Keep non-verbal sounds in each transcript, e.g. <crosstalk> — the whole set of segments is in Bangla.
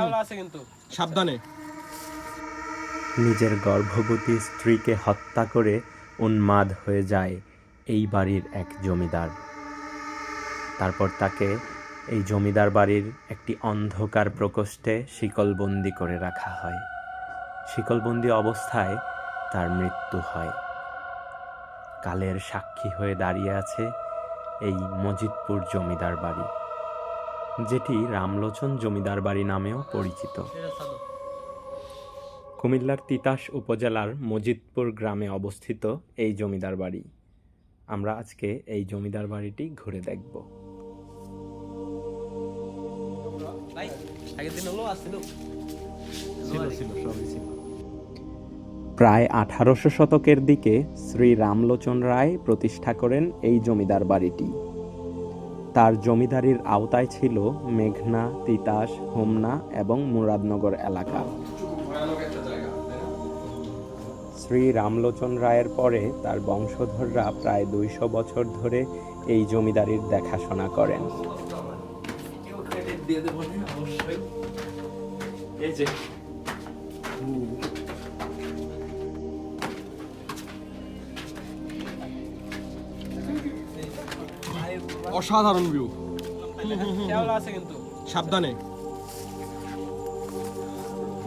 শেওলা আছে কিন্তু। সাবধানে। নিজের গর্ভবতী স্ত্রীকে হত্যা করে উন্মাদ হয়ে যায় এই বাড়ির এক জমিদার। তারপর তাকে এই জমিদার বাড়ির একটি অন্ধকার প্রকোষ্ঠে শিকলবন্দি করে রাখা হয়। শিকলবন্দি অবস্থায় তার মৃত্যু হয়। কালের সাক্ষী হয়ে দাঁড়িয়ে আছে এই মজিদপুর জমিদার বাড়ি। যেটি রামলোচন জমিদার বাড়ি নামেও পরিচিত। কুমিল্লার তিতাস উপজেলার মজিদপুর গ্রামে অবস্থিত এই জমিদার বাড়ি। আমরা আজকে এই জমিদার বাড়িটি ঘুরে দেখব। প্রায় আঠারোশো শতকের দিকে শ্রী রামলোচন রায় প্রতিষ্ঠা করেন এই জমিদার বাড়িটি। তার জমিদারির আওতায় ছিল মেঘনা, তিতাস, হোমনা এবং মুরাদনগর এলাকা। শ্রী রামলোচন রায়ের পরে তার বংশধররা প্রায় দুইশো বছর ধরে এই জমিদারির দেখাশোনা করেন। অসাধারণ ভিউ আছে কিন্তু সাবধানে।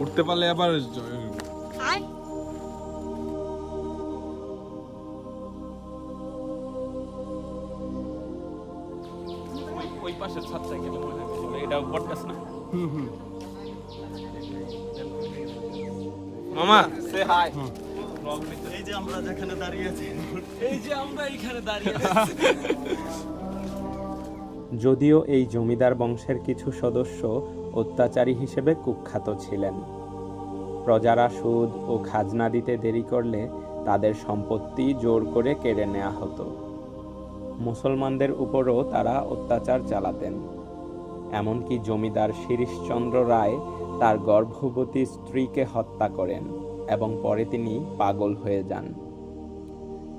উঠতে পারলে আবার ওই ছাদটা গেলে মনে হয়। এটা বট গাছ না? হুম হুম। মামা সে হাই এই যে আমরা এখানে দাঁড়িয়ে আছি। <laughs> যদিও এই জমিদার বংশের কিছু সদস্য অত্যাচারী হিসেবে কুখ্যাত ছিলেন। প্রজারা সুদ ও খাজনা দিতে দেরি করলে তাদের সম্পত্তি জোর করে কেড়ে নেওয়া হতো। মুসলমানদের উপরও তারা অত্যাচার চালাতেন। এমনকি জমিদার শিরিশচন্দ্র রায় তার গর্ভবতী স্ত্রীকে হত্যা করেন এবং পরে তিনি পাগল হয়ে যান।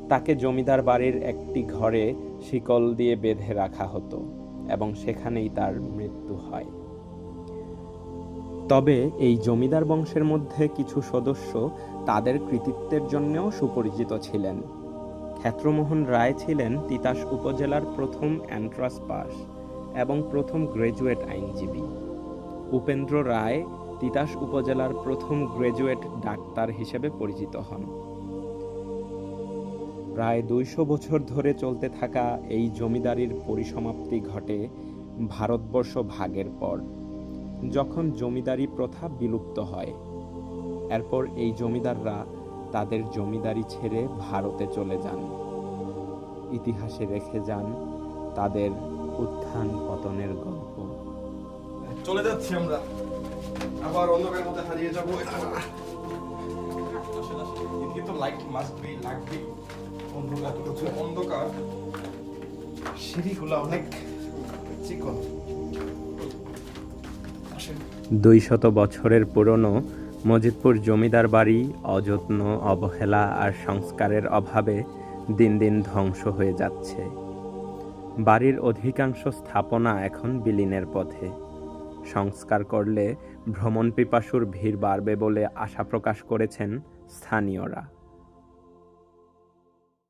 তাকে জমিদার বাড়ির একটি ঘরে শিকল দিয়ে বেঁধে রাখা হতো। এবং সেখানেই তার মৃত্যু হয়। তবে এই জমিদার বংশের মধ্যে কিছু সদস্য তাদের কৃতিত্বের জন্যও সুপরিচিত ছিলেন। ক্ষেত্রমোহন রায় ছিলেন তিতাস উপজেলার প্রথম অ্যান্ট্রাস পাস এবং প্রথম গ্র্যাজুয়েট আইনজীবী। উপেন্দ্র রায় তিতাস উপজেলার প্রথম গ্র্যাজুয়েট ডাক্তার হিসেবে পরিচিত হন। প্রায় দুইশো বছর ধরে চলতে থাকা এই জমিদারির পরিসমাপ্তি ঘটে ভারতবর্ষ ভাগের পর। যখন জমিদারি প্রথা বিলুপ্ত হয় এরপর এই জমিদাররা তাদের জমিদারি ছেড়ে ভারতে চলে যান। ইতিহাসে রেখে যান তাদের উত্থান পতনের গল্প। চলে যাচ্ছি আমরা। আবার অন্ধকার মধ্যে হারিয়ে যাব। কিন্তু লাইট মাস্ট বি লাগবে অন্ধকার প্রচুর অন্ধকার। সিঁড়িগুলো অনেক চিকন। দুই শত বছরের পুরনো মজিদপুর জমিদার বাড়ি অযত্ন, অবহেলা আর সংস্কারের অভাবে দিন দিন ধ্বংস হয়ে যাচ্ছে। বাড়ির অধিকাংশ স্থাপনা এখন বিলীনের পথে। সংস্কার করলে ভ্রমণ পিপাসুর ভিড় বাড়বে বলে আশা প্রকাশ করেছেন স্থানীয়রা।